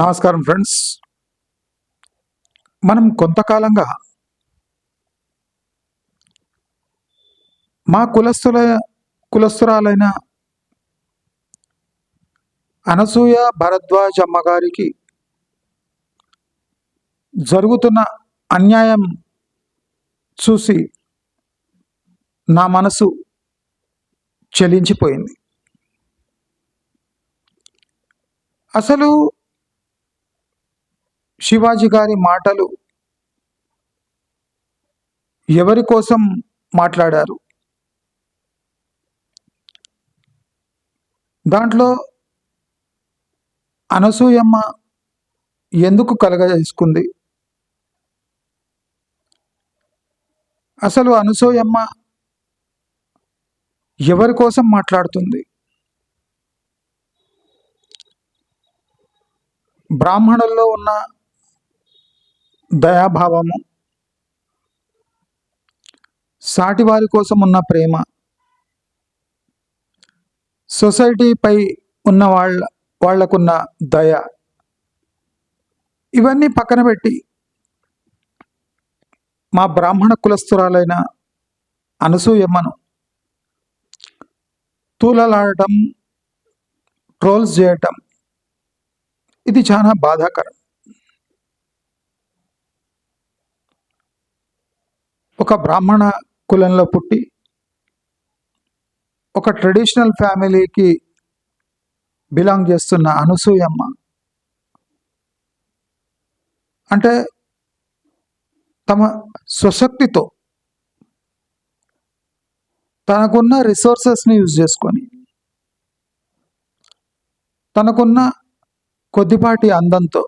నమస్కారం ఫ్రెండ్స్. మనం కొంతకాలంగా మా కులస్తుల కులస్తురాలైన అనసూయ భరద్వాజ్ అమ్మగారికి జరుగుతున్న అన్యాయం చూసి నా మనసు చెలించిపోయింది. అసలు శివాజీ గారి మాటలు ఎవరి కోసం మాట్లాడారు? దాంట్లో అనసూయమ్మ ఎందుకు కలగజేసుకుంది? అసలు అనసూయమ్మ ఎవరి కోసం మాట్లాడుతుంది? బ్రాహ్మణుల్లో ఉన్న దయాభావము సాటివారి కోసం ఉన్న ప్రేమ సొసైటీపై ఉన్న వాళ్ళ వాళ్ళకున్న దయ ఇవన్నీ పక్కన పెట్టి మా బ్రాహ్మణ కులస్తురాలైన అనసూయమ్మను తూలలాడటం ట్రోల్స్ చేయటం ఇది చాలా బాధాకరం. ఒక బ్రాహ్మణ కులంలో పుట్టి ఒక ట్రెడిషనల్ ఫ్యామిలీకి బిలాంగ్ చేస్తున్న అనసూయమ్మ అంటే తమ స్వశక్తితో తనకున్న రిసోర్సెస్ని యూజ్ చేసుకొని తనకున్న కొద్దిపాటి అందంతో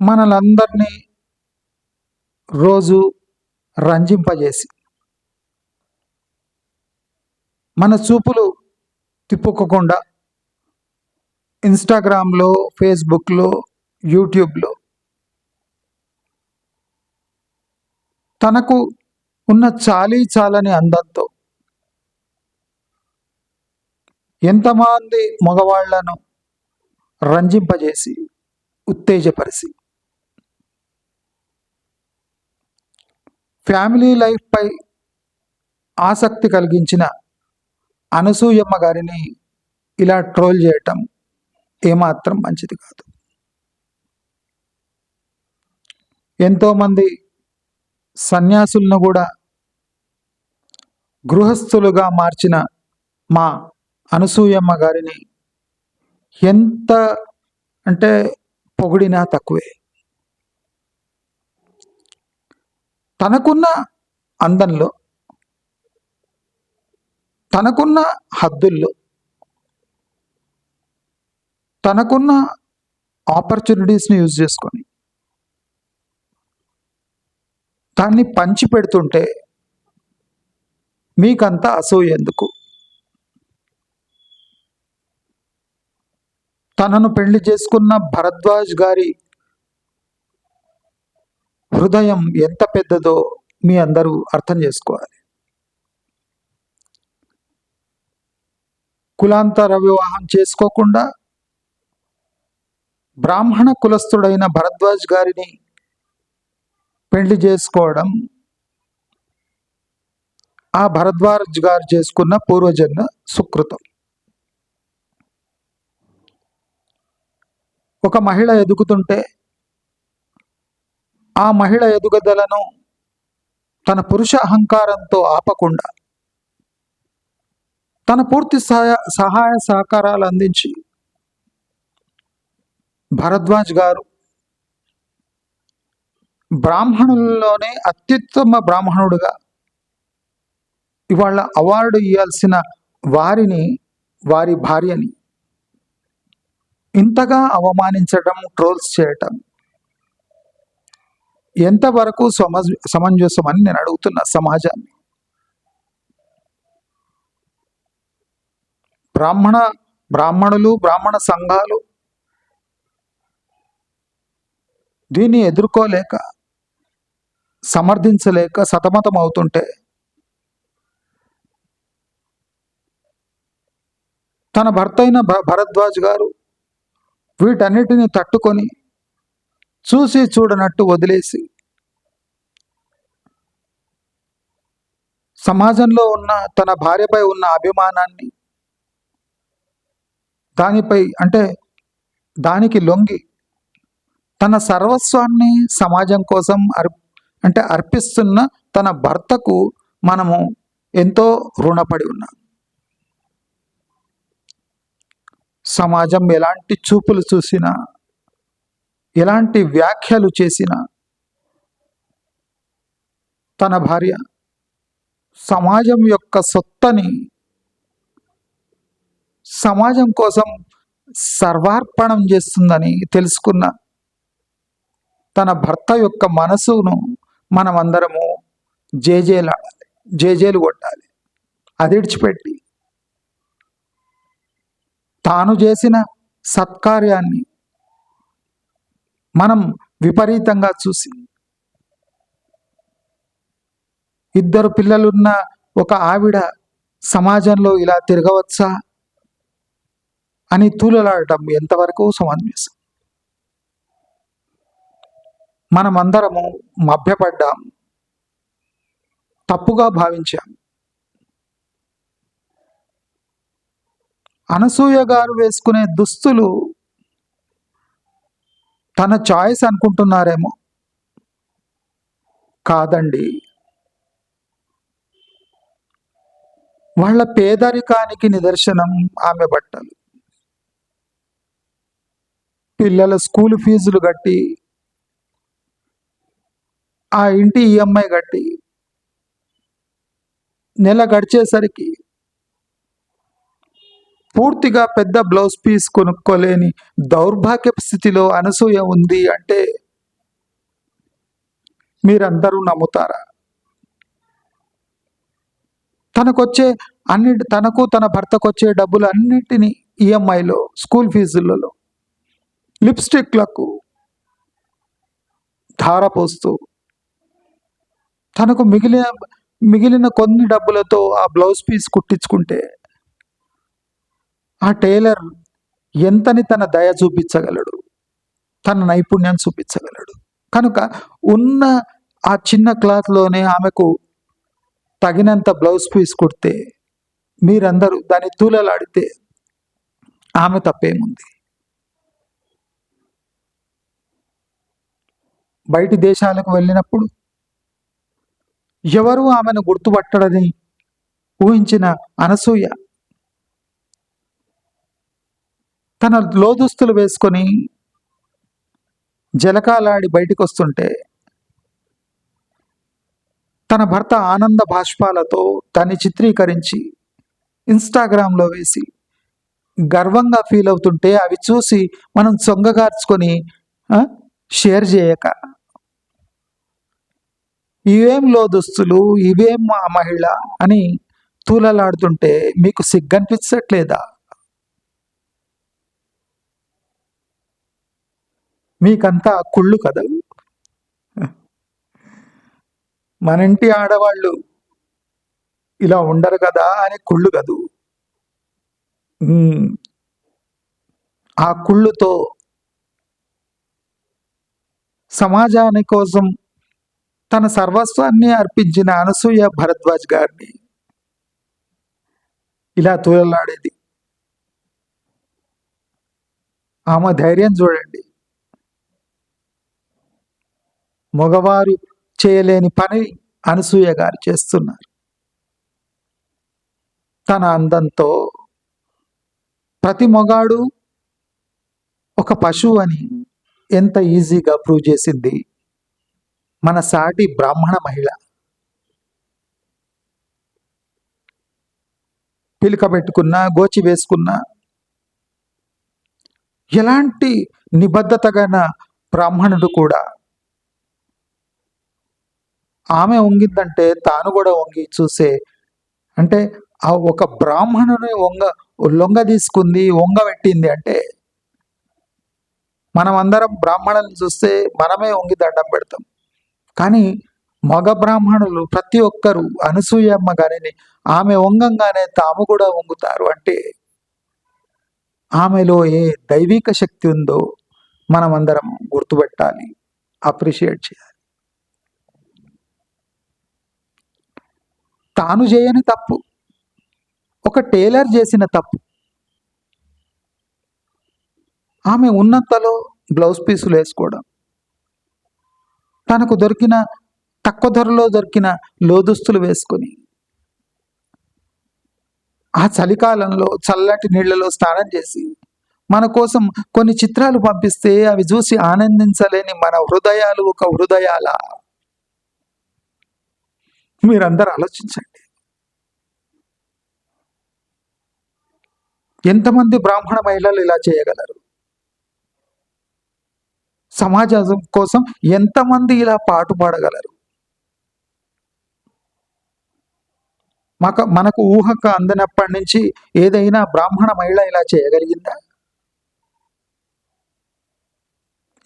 మనలందరినీ రోజు రంజింపజేసి మన చూపులు తిప్పుకోకుండా ఇన్స్టాగ్రామ్లో ఫేస్బుక్లో యూట్యూబ్లో తనకు ఉన్న చాలీ చాలని అందంతో ఎంతమంది మగవాళ్ళను రంజింపజేసి ఉత్తేజపరిచి ఫ్యామిలీ లైఫ్పై ఆసక్తి కలిగించిన అనసూయమ్మ గారిని ఇలా ట్రోల్ చేయటం ఏమాత్రం మంచిది కాదు. ఎంతోమంది సన్యాసులను కూడా గృహస్థులుగా మార్చిన మా అనసూయమ్మ గారిని ఎంత అంటే పొగిడినా తక్కువే. తనకున్న అందంలో తనకున్న హద్దుల్లో తనకున్న ఆపర్చునిటీస్ని యూజ్ చేసుకొని దాన్ని పంచి పెడుతుంటే మీకంతా అసూయ ఎందుకు? తనను పెళ్ళి చేసుకున్న భరద్వాజ్ గారి హృదయం ఎంత పెద్దదో మీ అందరూ అర్థం చేసుకోవాలి. కులాంతర వివాహం చేసుకోకుండా బ్రాహ్మణ కులస్థుడైన భరద్వాజ్ గారిని పెళ్ళి చేసుకోవడం ఆ భరద్వాజ్ గారు చేసుకున్న పూర్వజన్మ సుకృతం. ఒక మహిళ ఎదుగుతుంటే ఆ మహిళ ఎదుగుదలను తన పురుష అహంకారంతో ఆపకుండా తన పూర్తి సహాయ సహాయ సహకారాలు అందించి భరద్వాజ్ గారు బ్రాహ్మణుల్లోనే అత్యుత్తమ బ్రాహ్మణుడుగా ఇవాళ అవార్డు ఇవ్వాల్సిన వారిని వారి భార్యని ఇంతగా అవమానించడం ట్రోల్స్ చేయటం ఎంతవరకు సమ సమంజసం అని నేను అడుగుతున్నా సమాజాన్ని? బ్రాహ్మణ బ్రాహ్మణులు బ్రాహ్మణ సంఘాలు దీన్ని ఎదుర్కోలేక సమర్థించలేక సతమతం అవుతుంటే తన భర్త అయిన భ- భరద్వాజ్ గారు వీటన్నిటిని తట్టుకొని చూసి చూడనట్టు వదిలేసి సమాజంలో ఉన్న తన భార్యపై ఉన్న అభిమానాన్ని దానిపై అంటే దానికి లొంగి తన సర్వస్వాన్ని సమాజం కోసం అర్ అంటే అర్పిస్తున్న తన భర్తకు మనము ఎంతో రుణపడి ఉన్నాం. సమాజం ఎలాంటి చూపులు చూసినా ఎలాంటి వ్యాఖ్యలు చేసినా తన భార్య సమాజం యొక్క సొత్తని సమాజం కోసం సర్వార్పణం చేస్తుందని తెలుసుకున్న తన భర్త యొక్క మనసును మనమందరము జేజేలాడాలి జేజేలు కొట్టాలి అది తాను చేసిన సత్కార్యాన్ని మనం విపరీతంగా చూసి ఇద్దరు పిల్లలున్న ఒక ఆవిడ సమాజంలో ఇలా తిరగవచ్చా అని తూలలాడటం ఎంతవరకు సమంజసం? మనమందరము మభ్యపడ్డాం తప్పుగా భావించాం. అనసూయ గారు వేసుకునే దుస్తులు తన చాయిస్ అనుకుంటున్నారేమో? కాదండి. వాళ్ళ పేదరికానికి నిదర్శనం ఆమె బట్టలు. పిల్లల స్కూల్ ఫీజులు కట్టి ఆ ఇంటి ఈఎంఐ కట్టి నెల గడిచేసరికి పూర్తిగా పెద్ద బ్లౌజ్ పీస్ కొనుక్కోలేని దౌర్భాగ్య స్థితిలో అనసూయ ఉంది అంటే మీరందరూ నమ్ముతారా? తనకొచ్చే అన్నిటి తనకు తన భర్తకు వచ్చే డబ్బులు అన్నిటినీ ఈఎంఐలో స్కూల్ ఫీజులలో లిప్స్టిక్లకు ధారపోస్తూ తనకు మిగిలిన మిగిలిన కొన్ని డబ్బులతో ఆ బ్లౌజ్ పీస్ కుట్టించుకుంటే ఆ టైలర్ ఎంతని తన దయ చూపించగలడు? తన నైపుణ్యం చూపించగలడు. కనుక ఉన్న ఆ చిన్న క్లాత్లోనే ఆమెకు తగినంత బ్లౌజ్ పీస్ కుడితే మీరందరూ దాన్ని తూలలాడితే ఆమె తప్పేముంది? బయటి దేశాలకు వెళ్ళినప్పుడు ఎవరు ఆమెను గుర్తుపట్టడని ఊహించిన అనసూయ తన లోదుస్తులు వేసుకొని జలకాలాడి బయటికి వస్తుంటే తన భర్త ఆనంద బాష్పాలతో దాన్ని చిత్రీకరించి ఇన్స్టాగ్రామ్లో వేసి గర్వంగా ఫీల్ అవుతుంటే అవి చూసి మనం సొంగగార్చుకొని షేర్ చేయక. ఇవేం లోదుస్తులు? ఇవేం మా మహిళ? అని తూలలాడుతుంటే మీకు సిగ్గనిపించట్లేదా మీకంతా కుళ్ళు కదా? మన ఇంటి ఆడవాళ్ళు ఇలా ఉండరు కదా అని కుళ్ళు కదూ? ఆ కుళ్ళుతో సమాజాని కోసం తన సర్వస్వాన్ని అర్పించిన అనసూయ భరద్వాజ్ గారిని ఇలా తూలలాడేది. ఆమె ధైర్యం చూడండి. మగవారు చేయలేని పని అనసూయ గారు చేస్తున్నారు. తన అందంతో ప్రతి మొగాడు ఒక పశువు అని ఎంత ఈజీగా ప్రూవ్ చేసింది. మన సాటి బ్రాహ్మణ మహిళ. పిలిక పెట్టుకున్నా గోచి వేసుకున్నా ఎలాంటి నిబద్ధత గల బ్రాహ్మణుడు కూడా ఆమె వంగిద్దంటే తాను కూడా వంగి చూసే. అంటే ఆ ఒక బ్రాహ్మణుని వంగ లొంగ తీసుకుంది వంగ పెట్టింది అంటే మనం అందరం బ్రాహ్మణులను చూస్తే మనమే వంగి దండం పెడతాం. కానీ మగ బ్రాహ్మణులు ప్రతి ఒక్కరు అనసూయమ్మ గారిని ఆమె వంగంగానే తాము కూడా వంగుతారు. అంటే ఆమెలో ఏ దైవిక శక్తి ఉందో మనమందరం గుర్తుపెట్టాలి. అప్రిషియేట్ చేయాలి. తాను చేయని తప్పు ఒక టైలర్ చేసిన తప్పు. ఆమె ఉన్నంతలో బ్లౌజ్ పీసులు వేసుకోవడం. తనకు దొరికిన తక్కువ ధరలో దొరికిన లోదుస్తులు వేసుకొని ఆ చలికాలంలో చల్లటి నీళ్ళలో స్నానం చేసి మన కోసం కొన్ని చిత్రాలు పంపిస్తే అవి చూసి ఆనందించలేని మన హృదయాలు ఒక హృదయాల. మీరందరూ ఆలోచించండి. ఎంతమంది బ్రాహ్మణ మహిళలు ఇలా చేయగలరు? సమాజం కోసం ఎంతమంది ఇలా పాటు పాడగలరు? మాకు మనకు ఊహక అందినప్పటి నుంచి ఏదైనా బ్రాహ్మణ మహిళ ఇలా చేయగలిగిందా?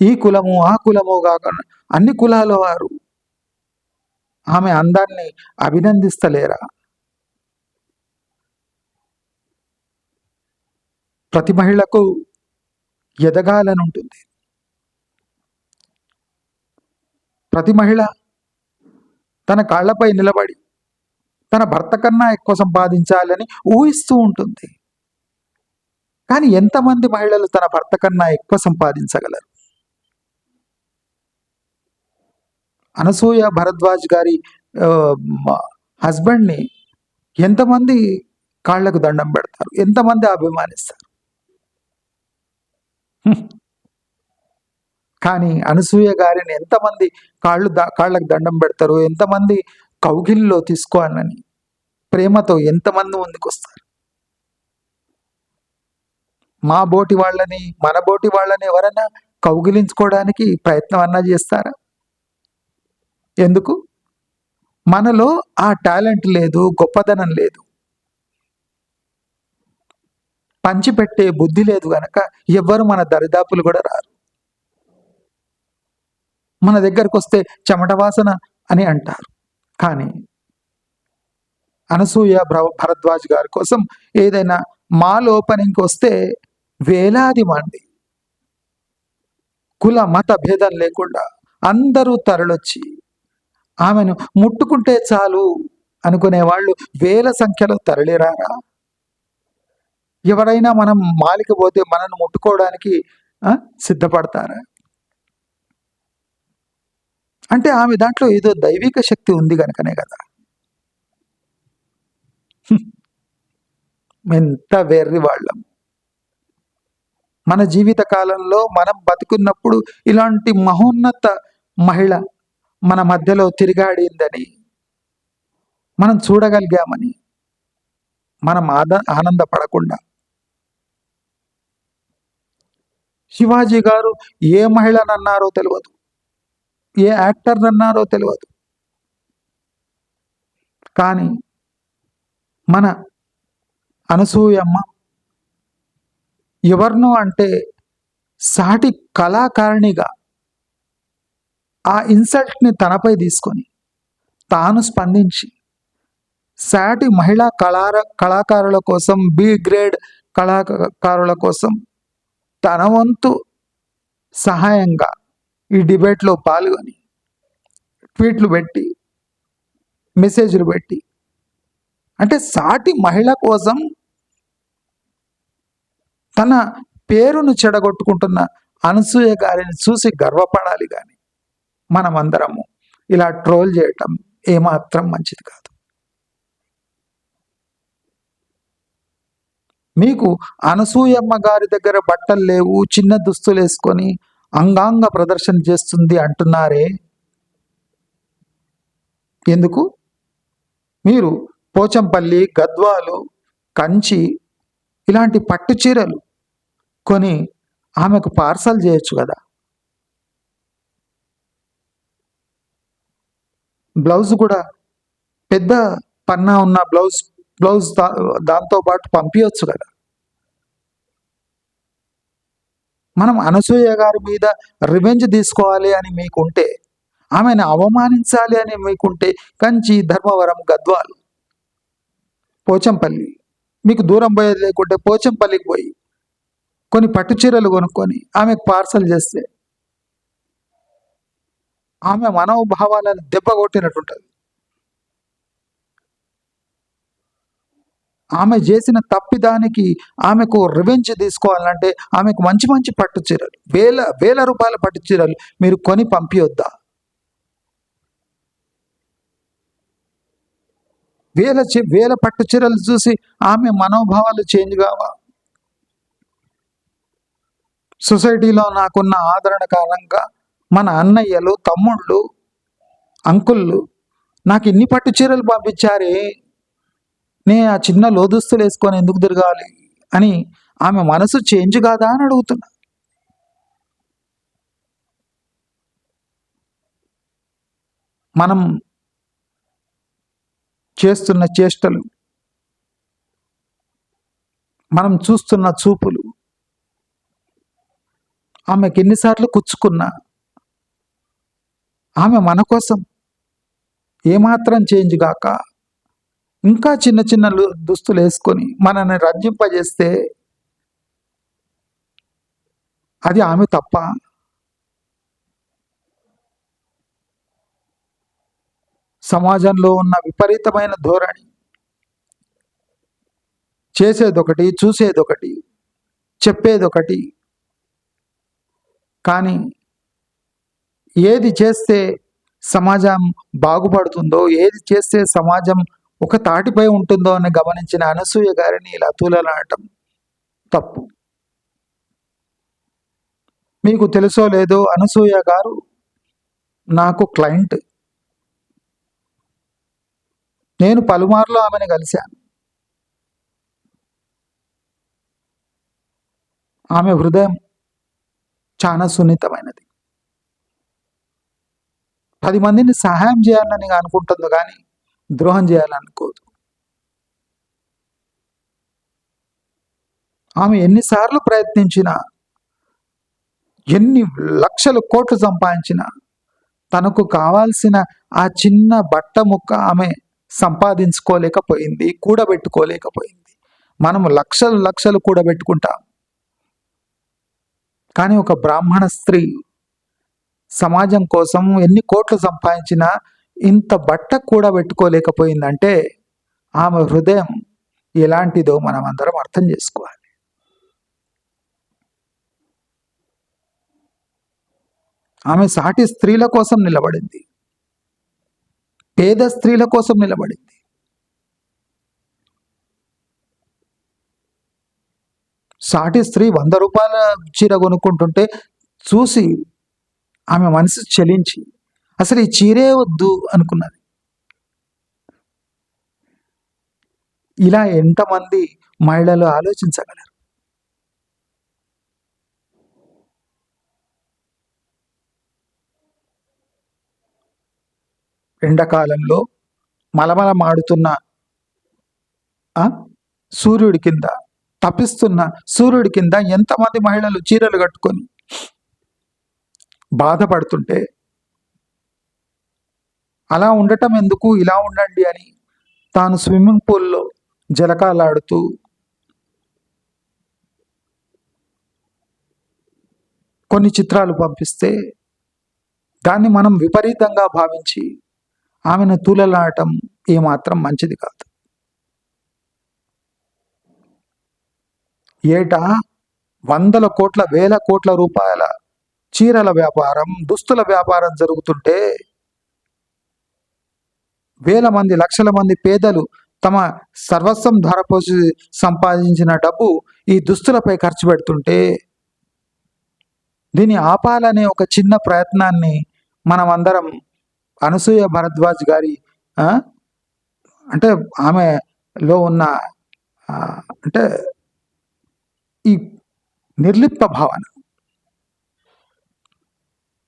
ఈ కులము ఆ కులము కాకుండా అన్ని కులాల వారు ఆమె అందాన్ని అభినందిస్తలేరా? ప్రతి మహిళకు ఎదగాలని ఉంటుంది ప్రతి మహిళ తన కాళ్ళపై నిలబడి తన భర్త కన్నా ఎక్కువ సంపాదించాలని ఊహిస్తూ ఉంటుంది. కానీ ఎంతమంది మహిళలు తన భర్త కన్నా ఎక్కువ సంపాదించగలరు? అనసూయ భరద్వాజ్ గారి హస్బెండ్ని ఎంతమంది కాళ్ళకు దండం పెడతారు? ఎంతమంది అభిమానిస్తారు? కానీ అనసూయ గారిని ఎంతమంది కాళ్ళు కాళ్ళకు దండం పెడతారు? ఎంతమంది కౌగిలిలో తీసుకోనని ప్రేమతో ఎంతమంది ముందుకు వస్తారు మా బోటి వాళ్ళని మన బోటి వాళ్ళని ఎవరైనా కౌగిలించుకోవడానికి ప్రయత్నం అన్నా చేస్తారా? ఎందుకు? మనలో ఆ టాలెంట్ లేదు గొప్పదనం లేదు. పంచిపెట్టే బుద్ధి లేదు గనక ఎవ్వరు మన దరిదాపులు కూడా రారు. మన దగ్గరకు వస్తే చెమట వాసన అని అంటారు. కానీ అనసూయ భరద్వాజ్ గారి కోసం ఏదైనా మాల్ ఓపెనింగ్కి వస్తే వేలాది మంది. కుల మత భేదం లేకుండా అందరూ తరలొచ్చి ఆమెను ముట్టుకుంటే చాలు అనుకునే వాళ్ళు వేల సంఖ్యలో తరలిరారా? ఎవరైనా మనం మాలికపోతే మనను మనల్ని ముట్టుకోవడానికి ఆ, సిద్ధపడతారా? అంటే ఆమె దాంట్లో ఏదో దైవిక శక్తి ఉంది కనుకనే కదా. ఎంత వెర్రి వాళ్ళం. మన జీవిత కాలంలో మనం బతుకున్నప్పుడు ఇలాంటి మహోన్నత మహిళ మన మధ్యలో తిరిగాడిందని మనం చూడగలిగామని మనం ఆద ఆనందపడకుండా. శివాజీ గారు ఏ మహిళనన్నారో తెలియదు ఏ యాక్టర్నన్నారో తెలియదు కానీ మన అనసూయమ్మ ఎవరినో అంటే సాటి కళాకారిణిగా ఆ ఇన్సల్ట్ని తనపై తీసుకొని తాను స్పందించి సాటి మహిళా కళార కళాకారుల కోసం బి గ్రేడ్ కళాకారుల కోసం తన వంతు సహాయంగా ఈ డిబేట్లో పాల్గొని ట్వీట్లు పెట్టి మెసేజ్లు పెట్టి అంటే సాటి మహిళ కోసం తన పేరును చెడగొట్టుకుంటున్న అనసూయ గారిని చూసి గర్వపడాలి కానీ మనమందరము ఇలా ట్రోల్ చేయటం ఏమాత్రం మంచిది కాదు. మీకు అనసూయమ్మ గారి దగ్గర బట్టలు లేవు చిన్న దుస్తులు వేసుకొని అంగాంగ ప్రదర్శన చేస్తుంది అంటున్నారే? ఎందుకు? మీరు పోచంపల్లి గద్వాలు కంచి ఇలాంటి పట్టు చీరలు కొని ఆమెకు పార్సల్ చేయొచ్చు కదా? బ్లౌజ్ కూడా పెద్ద పన్నా ఉన్న బ్లౌజ్ బ్లౌజ్ దాంతో పాటు పంపించవచ్చు కదా. మనం అనసూయ గారి మీద రివెంజ్ తీసుకోవాలి అని మీకుంటే ఆమెను అవమానించాలి అని మీకుంటే కంచి ధర్మవరం గద్వాల్ పోచంపల్లి. మీకు దూరం పోయేది లేకుంటే పోచంపల్లికి పోయి కొన్ని పట్టు చీరలు కొనుక్కొని ఆమెకు పార్సల్ చేస్తే ఆమె మనోభావాలను దెబ్బ కొట్టినట్టుంటుంది. ఆమె చేసిన తప్పిదానికి ఆమెకు రివెంజ్ తీసుకోవాలంటే ఆమెకు మంచి మంచి పట్టు చీరలు వేల వేల రూపాయల పట్టు చీరలు మీరు కొని పంపియొద్దా? వేల వేల పట్టు చీరలు చూసి ఆమె మనోభావాలు చేంజ్ కావా? సొసైటీలో నాకున్న ఆదరణ కారణంగా మన అన్నయ్యలు తమ్ముళ్ళు అంకుళ్ళు నాకు ఇన్ని పట్టు చీరలు పంపించారే. నే ఆ చిన్న లోదుస్తులు వేసుకొని ఎందుకు తిరగాలి అని ఆమె మనసు చేంజ్ కాదా అని అడుగుతున్నా. మనం చేస్తున్న చేష్టలు మనం చూస్తున్న చూపులు ఆమెకి ఎన్నిసార్లు కుచ్చుకున్నా ఆమె మన కోసం ఏమాత్రం చేంజ్ కాక ఇంకా చిన్న చిన్న దుస్తులు వేసుకొని మనల్ని రంజింపజేస్తే అది ఆమె తప్ప సమాజంలో ఉన్న విపరీతమైన ధోరణి. చేసేదొకటి చూసేదొకటి చెప్పేదొకటి. కానీ ఏది చేస్తే సమాజం బాగుపడుతుందో ఏది చేస్తే సమాజం ఒక తాటిపై ఉంటుందో అని గమనించిన అనసూయ గారిని ఇలా తూలనాడటం తప్పు. మీకు తెలుసో లేదో అనసూయ గారు నాకు క్లయింట్. నేను పలుమార్లు ఆమెను కలిశాను. ఆమె హృదయం చాలా సున్నితమైనది. పది మందిని సహాయం చేయాలని అనుకుంటుంది కానీ ద్రోహం చేయాలనుకోదు ఆమె ఎన్నిసార్లు ప్రయత్నించినా ఎన్ని లక్షల కోట్లు సంపాదించినా తనకు కావాల్సిన ఆ చిన్న బట్ట ముక్క ఆమె సంపాదించుకోలేకపోయింది కూడబెట్టుకోలేకపోయింది. మనము లక్షలు లక్షలు కూడబెట్టుకుంటాం. కానీ ఒక బ్రాహ్మణ స్త్రీ సమాజం కోసం ఎన్ని కోట్లు సంపాదించినా ఇంత బట్ట కూడా పెట్టుకోలేకపోయిందంటే ఆమె హృదయం ఎలాంటిదో మనం అందరం అర్థం చేసుకోవాలి. ఆమె సాటి స్త్రీల కోసం నిలబడింది. పేద స్త్రీల కోసం నిలబడింది. సాటి స్త్రీ వంద రూపాయల చీర కొనుక్కుంటుంటే చూసి ఆమె మనసు చలించి అసలు ఈ చీరే వద్దు అనుకున్నది. ఇలా ఎంతమంది మహిళలు ఆలోచించగలరు? ఎండాకాలంలో మలమల మాడుతున్న ఆ, సూర్యుడి కింద తపిస్తున్న సూర్యుడి కింద ఎంతమంది మహిళలు చీరలు కట్టుకొని బాధపడుతుంటే అలా ఉండటం ఎందుకు? ఇలా ఉండండి అని తాను స్విమ్మింగ్ పూల్లో జలకాలాడుతూ కొన్ని చిత్రాలు పంపిస్తే దాన్ని మనం విపరీతంగా భావించి ఆమెను తూలలాడటం ఏమాత్రం మంచిది కాదు. ఏటా? వందల కోట్ల వేల కోట్ల రూపాయల చీరల వ్యాపారం దుస్తుల వ్యాపారం జరుగుతుంటే వేల మంది లక్షల మంది పేదలు తమ సర్వస్వం ధరపోసి సంపాదించిన డబ్బు ఈ దుస్తులపై ఖర్చు పెడుతుంటే దీన్ని ఆపాలనే ఒక చిన్న ప్రయత్నాన్ని మనం అందరం అనసూయ భరద్వాజ్ గారి అంటే ఆమెలో ఉన్న అంటే ఈ నిర్లిప్త భావన.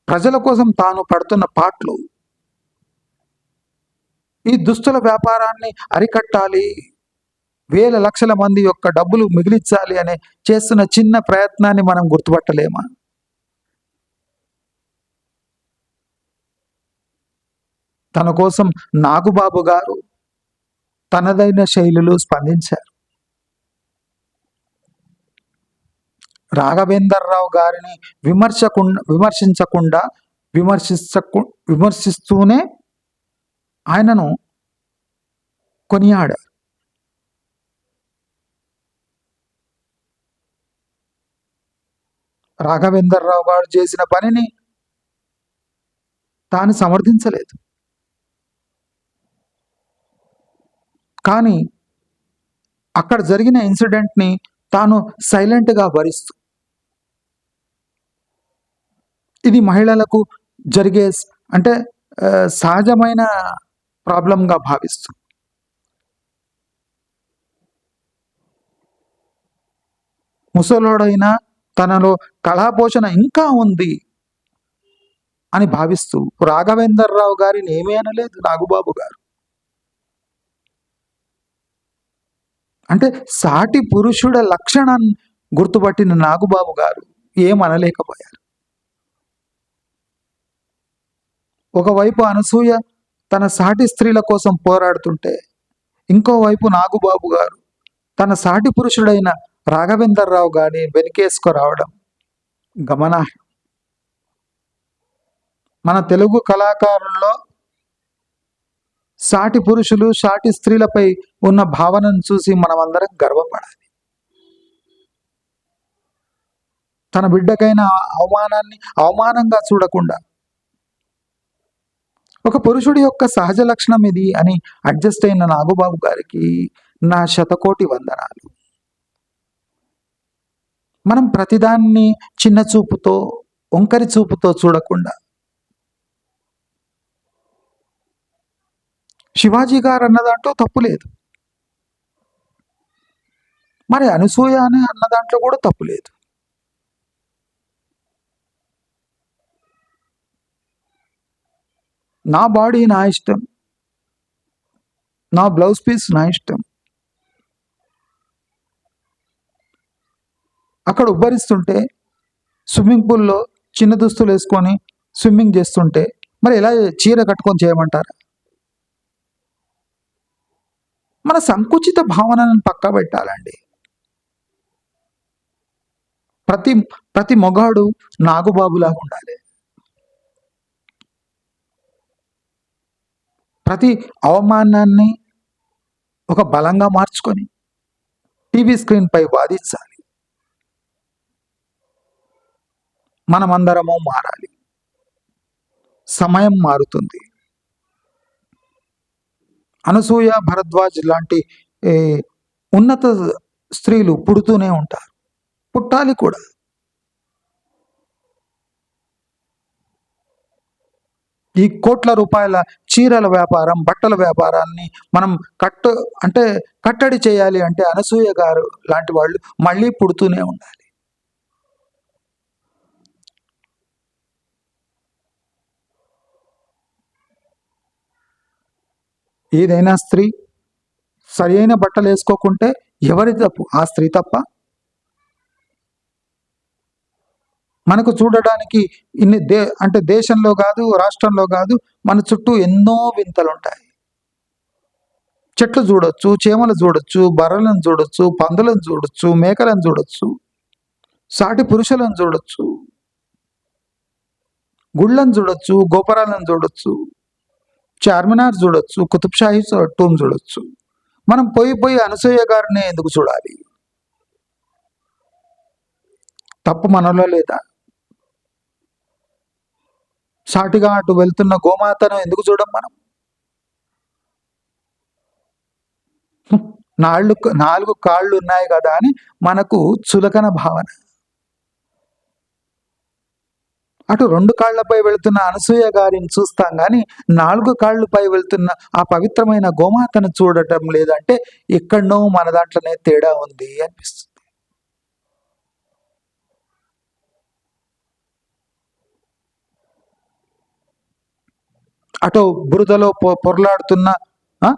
ప్రజల కోసం తాను పడుతున్న పాటలు. ఈ దుస్తుల వ్యాపారాన్ని అరికట్టాలి. వేల లక్షల మంది యొక్క డబ్బులు మిగిలించాలి అనే చేస్తున్న చిన్న ప్రయత్నాన్ని మనం గుర్తుపట్టలేమా? తన కోసం నాగుబాబు గారు తనదైన శైలిలో స్పందించారు. రాఘవేందర్రావు గారిని విమర్శకుండా విమర్శించకుండా విమర్శించకు విమర్శిస్తూనే ఆయనను కొనియాడారు. రాఘవేందర్రావు గారు చేసిన పనిని తాను సమర్థించలేదు. కానీ అక్కడ జరిగిన ఇన్సిడెంట్ని తాను సైలెంట్గా భరిస్తూ ఇది మహిళలకు జరిగే అంటే సహజమైన ప్రాబ్లంగా భావిస్తూ ముసలోడైనా తనలో కళాపోషణ ఇంకా ఉంది అని భావిస్తూ రాఘవేందర్రావు గారిని ఏమీ అనలేదు నాగుబాబు గారు. అంటే సాటి పురుషుడ లక్షణం గుర్తుపట్టిన నాగుబాబు గారు ఏమనలేకపోయారు. ఒకవైపు అనసూయ తన సాటి స్త్రీల కోసం పోరాడుతుంటే ఇంకోవైపు నాగుబాబు గారు తన సాటి పురుషుడైన రాఘవేందర్రావు గారిని వెనుకేసుకు రావడం గమనార్హం మన తెలుగు కళాకారుల్లో సాటి పురుషులు సాటి స్త్రీలపై ఉన్న భావనను చూసి మనమందరం గర్వపడాలి. తన బిడ్డకైన అవమానాన్ని అవమానంగా చూడకుండా ఒక పురుషుడి యొక్క సహజ లక్షణం ఇది అని అడ్జస్ట్ అయిన నాగుబాబు గారికి నా శతకోటి వందనాలు. మనం ప్రతిదాన్ని చిన్న చూపుతో ఒంకరి చూపుతో చూడకుండా శివాజీ గారు అన్న దాంట్లో తప్పు లేదు. మరి అనసూయ అని అన్న దాంట్లో కూడా తప్పు లేదు. నా బాడీ నా ఇష్టం. నా బ్లౌజ్ పీస్ నా ఇష్టం. అక్కడ ఉబ్బరిస్తుంటే స్విమ్మింగ్ పూల్లో చిన్న దుస్తులు వేసుకొని స్విమ్మింగ్ చేస్తుంటే మరి ఎలా చీర కట్టుకొని చేయమంటారా? మన సంకుచిత భావనను పక్క పెట్టాలండి. ప్రతి ప్రతి మొగాడు నాగుబాబులాగా ఉండాలి. ప్రతి అవమానాన్ని ఒక బలంగా మార్చుకొని టీవీ స్క్రీన్పై వాదించాలి. మనమందరము మారాలి. సమయం మారుతుంది. అనసూయ భరద్వాజ్ లాంటి ఉన్నత స్త్రీలు పుడుతూనే ఉంటారు. పుట్టాలి కూడా. ఈ కోట్ల రూపాయల చీరల వ్యాపారం బట్టల వ్యాపారాన్ని మనం కట్టు అంటే కట్టడి చేయాలి అంటే అనసూయ గారు లాంటి వాళ్ళు మళ్ళీ పుడుతూనే ఉండాలి. ఏదైనా స్త్రీ సరి అయిన బట్టలు వేసుకోకుంటే ఎవరి తప్పు? ఆ స్త్రీ తప్ప మనకు చూడడానికి ఇన్ని దే అంటే దేశంలో కాదు రాష్ట్రంలో కాదు మన చుట్టూ ఎన్నో వింతలు ఉంటాయి. చెట్లు చూడొచ్చు చేమలు చూడొచ్చు బర్రెలను చూడొచ్చు పందులను చూడొచ్చు మేకలను చూడొచ్చు సాటి పురుషులను చూడొచ్చు గుళ్ళను చూడొచ్చు గోపురాలను చూడొచ్చు చార్మినార్ చూడొచ్చు కుతుబ్షాహి టూమ్ చూడొచ్చు. మనం పోయి పోయి అనసూయ గారిని ఎందుకు చూడాలి? తప్పు మనలో లేదా? సాటిగా అటు వెళ్తున్న గోమాతను ఎందుకు చూడం మనం? నాళ్ళు నాలుగు కాళ్ళు ఉన్నాయి కదా అని మనకు చులకన భావన. అటు రెండు కాళ్ళపై వెళుతున్న అనసూయ గారిని చూస్తాం కానీ నాలుగు కాళ్ళపై వెళ్తున్న ఆ పవిత్రమైన గోమాతను చూడటం లేదంటే ఎక్కడనో మన దాంట్లోనే తేడా ఉంది అనిపిస్తుంది. అటు బురదలో పొ పొరలాడుతున్న ఆ,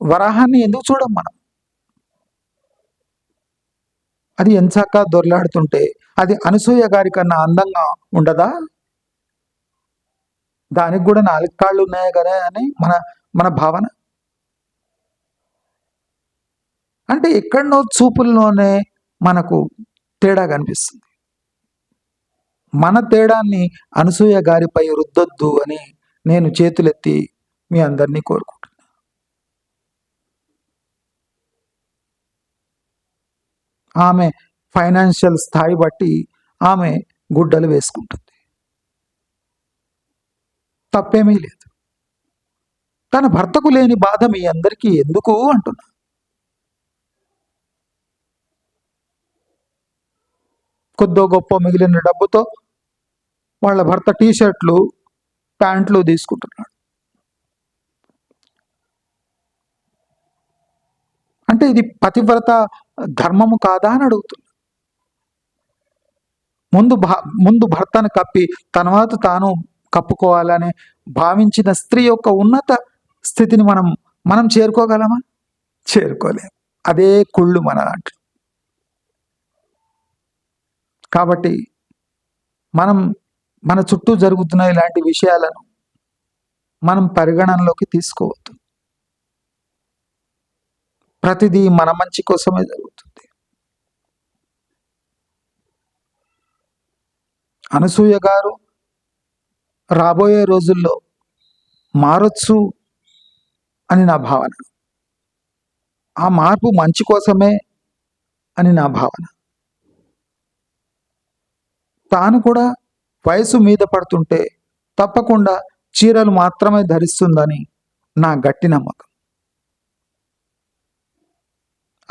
వరాహాన్ని ఎందుకు చూడం మనం? అది ఎంచాక దొర్లాడుతుంటే అది అనసూయ గారి కన్నా అందంగా ఉండదా? దానికి కూడా నాలుగు కాళ్ళు ఉన్నాయి కదా అని మన మన భావన? అంటే ఎక్కడనో చూపుల్లోనే మనకు తేడా కనిపిస్తుంది. మన తేడాన్ని అనసూయ గారిపై రుద్దొద్దు అని నేను చేతులెత్తి మీ అందరినీ కోరుకుంటున్నాను ఆమె ఫైనాన్షియల్ స్థాయి బట్టి ఆమె గుడ్డలు వేసుకుంటుంది. తప్పేమీ లేదు. తన భర్తకు లేని బాధ మీ అందరికీ ఎందుకు అంటున్నా. కొద్దో గొప్ప మిగిలిన డబ్బుతో వాళ్ళ భర్త టీ షర్ట్లు ప్యాంట్లు తీసుకుంటున్నాడు. అంటే ఇది పతివ్రత ధర్మము కాదా అని అడుగుతుంది ముందు భా ముందు భర్తను కప్పి తర్వాత తాను కప్పుకోవాలని భావించిన స్త్రీ యొక్క ఉన్నత స్థితిని మనం మనం చేరుకోగలమా? చేరుకోలేం అదే కుళ్ళు మన దాంట్లో కాబట్టి మనం మన చుట్టూ జరుగుతున్న ఇలాంటి విషయాలను మనం పరిగణనలోకి తీసుకోవద్దు. ప్రతిదీ మన మంచి కోసమే జరుగుతుంది. అనసూయ గారు రాబోయే రోజుల్లో మారొచ్చు అని నా భావన. ఆ మార్పు మంచి కోసమే అని నా భావన. తాను కూడా వయసు మీద పడుతుంటే తప్పకుండా చీరలు మాత్రమే ధరిస్తుందని నా గట్టి నమ్మకం.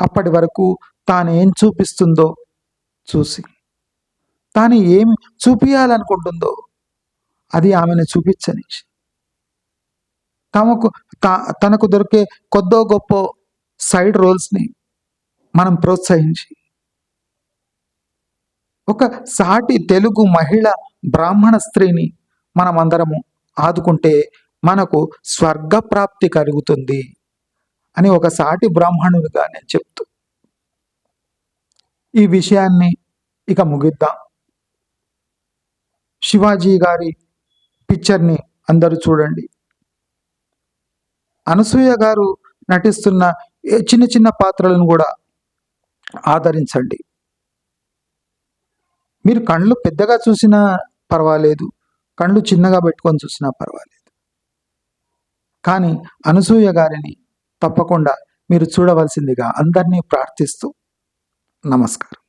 అప్పటి వరకు తాను ఏం చూపిస్తుందో చూసి తాను ఏం చూపించాలనుకుంటుందో అది ఆమెను చూపించని తమకు తనకు దొరికే కొద్దో గొప్ప సైడ్ రోల్స్ని మనం ప్రోత్సహించి ఒక సాటి తెలుగు మహిళ బ్రాహ్మణ స్త్రీని మనమందరము ఆదుకుంటే మనకు స్వర్గ ప్రాప్తి కలుగుతుంది అని ఒక సాటి బ్రాహ్మణునిగా నేను చెప్తూ. ఈ విషయాన్ని ఇక ముగిద్దాం. శివాజీ గారి పిక్చర్ని అందరూ చూడండి. అనసూయ గారు నటిస్తున్న ఏ చిన్న చిన్న పాత్రలను కూడా ఆదరించండి. మీరు కళ్ళు పెద్దగా చూసినా పర్వాలేదు. కళ్ళు చిన్నగా పెట్టుకొని చూసినా పర్వాలేదు. కానీ అనసూయ గారిని తప్పకుండా మీరు చూడవలసిందిగా అందరినీ ప్రార్థిస్తూ నమస్కారం.